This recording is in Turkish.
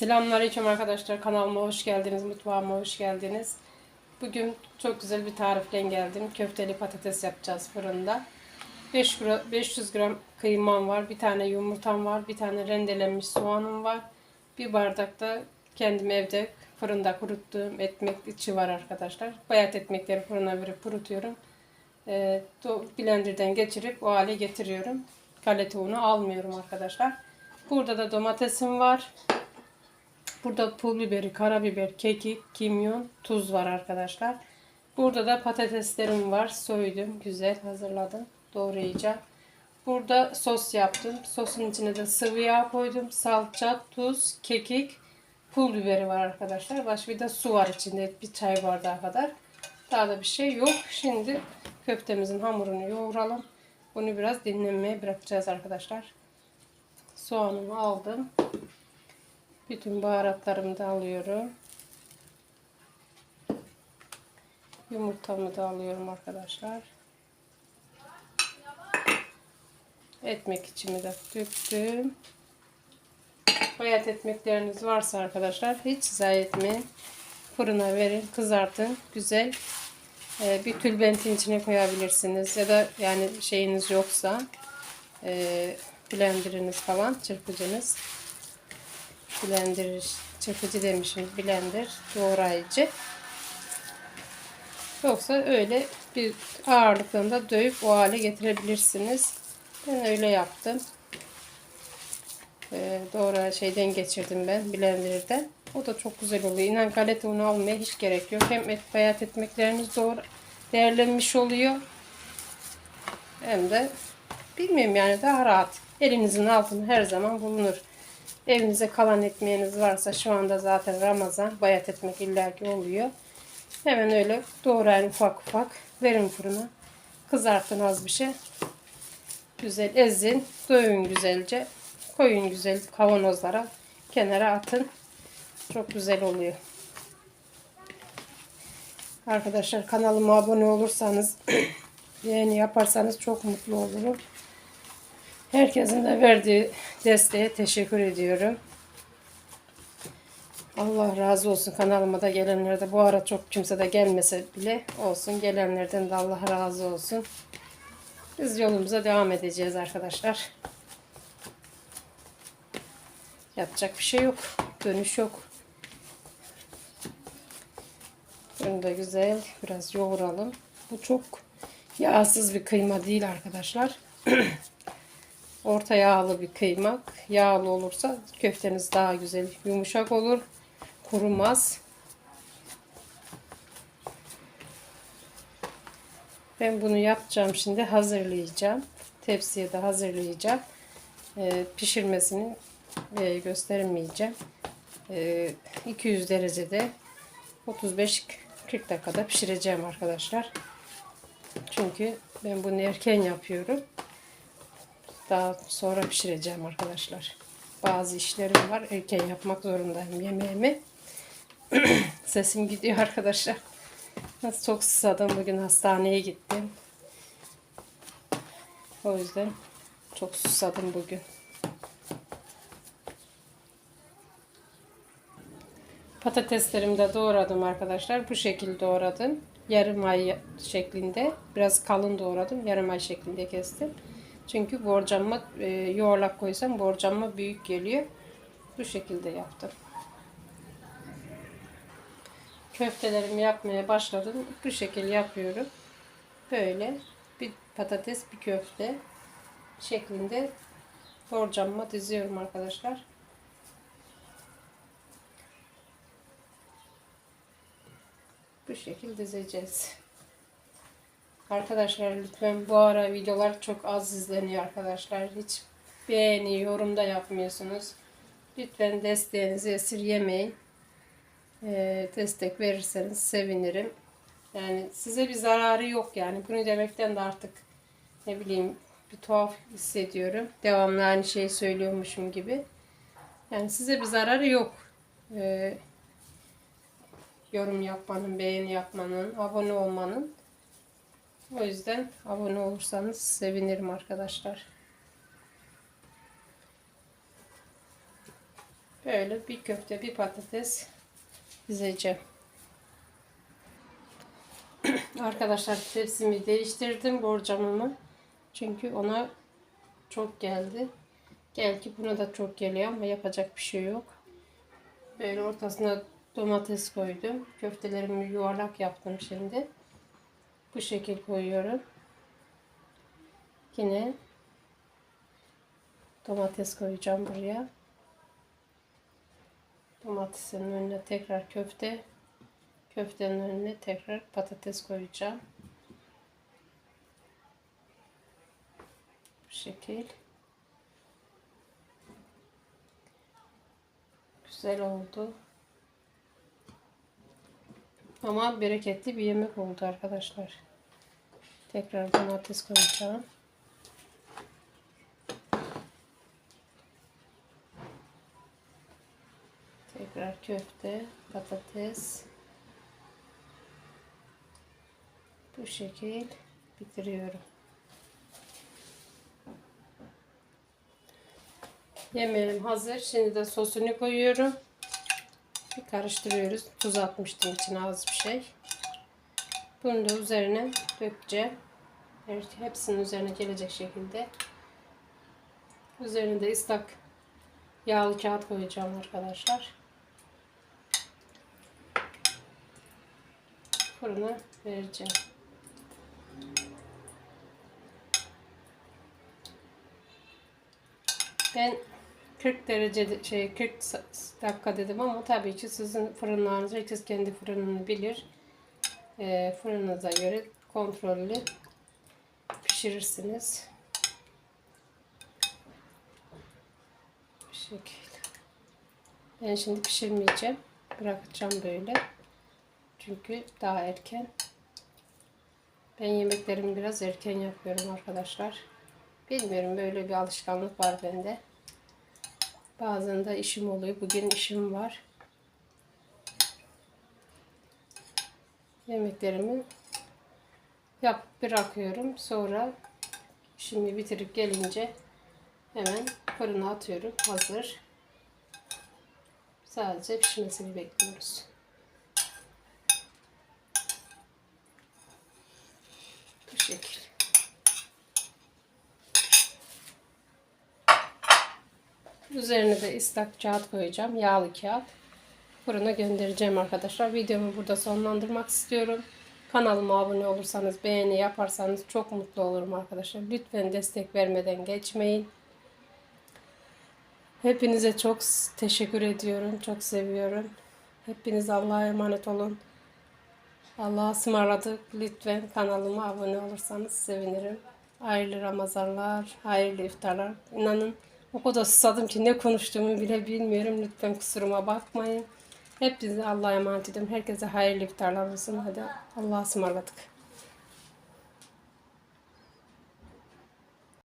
Selamünaleyküm arkadaşlar. Kanalıma hoş geldiniz. Mutfağıma hoş geldiniz. Bugün çok güzel bir tarifle geldim. Köfteli patates yapacağız fırında. 5 gra- 500 gram kıymam var. Bir tane yumurtam var. Bir tane rendelenmiş soğanım var. Bir bardak da kendim evde fırında kuruttuğum ekmek içi var arkadaşlar. Bayat ekmekleri fırına verip kurutuyorum. Do- blenderden geçirip o hale getiriyorum. Galeta unu almıyorum arkadaşlar. Burada da domatesim var. Burada pul biberi, karabiber, kekik, kimyon, tuz var arkadaşlar. Burada da patateslerim var. Soydum. Güzel hazırladım. Doğrayacağım. Burada sos yaptım. Sosun içine de sıvı yağ koydum. Salça, tuz, kekik, pul biberi var arkadaşlar. Başka bir de su var içinde. Bir çay bardağı kadar. Daha da bir şey yok. Şimdi köftemizin hamurunu yoğuralım. Bunu biraz dinlenmeye bırakacağız arkadaşlar. Soğanımı aldım. Bütün baharatlarımı da alıyorum. Yumurtamı da alıyorum arkadaşlar. Ekmek içimi de döktüm. Bayat ekmekleriniz varsa arkadaşlar hiç zayi etmeyin. Fırına verin, kızartın. Güzel. Ee, bir tülbentin içine koyabilirsiniz. Ya da yani şeyiniz yoksa e, blenderınız falan, çırpıcınız blender çırpıcı demişim blender doğrayıcı. Yoksa öyle bir ağırlıklarında dövüp o hale getirebilirsiniz. Ben öyle yaptım. Ee, doğru şeyden geçirdim ben blenderden. O da çok güzel oluyor. İnan galeta unu almaya hiç gerek yok. Hem et bayat etmekleriniz doğru değerlenmiş oluyor. Hem de bilmiyorum yani daha rahat. Elinizin altında her zaman bulunur Evinize kalan ekmeğiniz varsa şu anda zaten Ramazan bayat etmek illaki oluyor. Hemen öyle doğrayın ufak ufak. Verin fırına. Kızartın az bir şey. Güzel ezin. Dövün güzelce. Koyun güzel kavanozlara. Kenara atın. Çok güzel oluyor. Arkadaşlar kanalıma abone olursanız beğeni yaparsanız çok mutlu olurum. Herkesin de verdiği desteğe teşekkür ediyorum. Allah razı olsun kanalıma da gelenlerde. Bu ara çok kimse de gelmese bile olsun. Gelenlerden de Allah razı olsun. Biz yolumuza devam edeceğiz arkadaşlar. Yapacak bir şey yok. Dönüş yok. Bunu da güzel biraz yoğuralım. Bu çok yağsız bir kıyma değil arkadaşlar. Orta yağlı bir kıymak. Yağlı olursa köfteniz daha güzel yumuşak olur. Kurumaz. Ben bunu yapacağım şimdi hazırlayacağım. Tepsiye de hazırlayacağım. Ee, pişirmesini e, göstermeyeceğim. Ee, 200 derecede 35-40 dakikada pişireceğim arkadaşlar. Çünkü ben bunu erken yapıyorum. Daha sonra pişireceğim arkadaşlar. Bazı işlerim var. Erken yapmak zorundayım yemeğimi. Sesim gidiyor arkadaşlar. Nasıl çok susadım. Bugün hastaneye gittim. O yüzden çok susadım bugün. Patateslerimi de doğradım arkadaşlar. Bu şekilde doğradım. Yarım ay şeklinde. Biraz kalın doğradım. Yarım ay şeklinde kestim. Çünkü borcamma e, yuvarlak koysam borcamma büyük geliyor. Bu şekilde yaptım. Köftelerimi yapmaya başladım. Bu şekilde yapıyorum. Böyle bir patates bir köfte şeklinde borcamma diziyorum arkadaşlar. Bu şekilde dizeceğiz. Arkadaşlar lütfen bu ara videolar çok az izleniyor arkadaşlar. Hiç beğeni, yorum da yapmıyorsunuz. Lütfen desteğinizi esirgemeyin. Ee, destek verirseniz sevinirim. Yani size bir zararı yok yani. Bunu demekten de artık ne bileyim bir tuhaf hissediyorum. Devamlı aynı şeyi söylüyormuşum gibi. Yani size bir zararı yok. Ee, yorum yapmanın, beğeni yapmanın, abone olmanın. O yüzden abone olursanız sevinirim arkadaşlar. Böyle bir köfte, bir patates dizeceğim. Arkadaşlar tepsimi değiştirdim borcamımı. Çünkü ona çok geldi. Gel ki buna da çok geliyor ama yapacak bir şey yok. Böyle ortasına domates koydum. Köftelerimi yuvarlak yaptım şimdi. Bu şekil koyuyorum. Yine domates koyacağım buraya. Domatesin önüne tekrar köfte. Köftenin önüne tekrar patates koyacağım. Bu şekil. Güzel oldu. Ama bereketli bir yemek oldu arkadaşlar. Tekrar domates koyacağım. Tekrar köfte, patates. Bu şekil bitiriyorum. Yemeğim hazır. Şimdi de sosunu koyuyorum. Karıştırıyoruz. Tuz atmıştım içine az bir şey. Bunu da üzerine dökeceğim. Evet, hepsinin üzerine gelecek şekilde. Üzerine de ıslak yağlı kağıt koyacağım arkadaşlar. Fırına vereceğim. Ben 40 derece şey 40 dakika dedim ama tabii ki sizin fırınlarınız herkes kendi fırınını bilir. E, fırınınıza göre kontrollü pişirirsiniz. Bu şekilde. Ben şimdi pişirmeyeceğim. Bırakacağım böyle. Çünkü daha erken. Ben yemeklerimi biraz erken yapıyorum arkadaşlar. Bilmiyorum böyle bir alışkanlık var bende. Bazen de işim oluyor. Bugün işim var. Yemeklerimi yap bırakıyorum. Sonra işimi bitirip gelince hemen fırına atıyorum. Hazır. Sadece pişmesini bekliyoruz. Bu şekil. Üzerine de ıslak kağıt koyacağım. Yağlı kağıt. Fırına göndereceğim arkadaşlar. Videomu burada sonlandırmak istiyorum. Kanalıma abone olursanız, beğeni yaparsanız çok mutlu olurum arkadaşlar. Lütfen destek vermeden geçmeyin. Hepinize çok teşekkür ediyorum. Çok seviyorum. Hepiniz Allah'a emanet olun. Allah'a ısmarladık. Lütfen kanalıma abone olursanız sevinirim. Hayırlı Ramazanlar, hayırlı iftarlar. İnanın o kadar susadım ki ne konuştuğumu bile bilmiyorum. Lütfen kusuruma bakmayın. Hepinize Allah'a emanet ediyorum. Herkese hayırlı iftarlar olsun. Hadi Allah'a ısmarladık.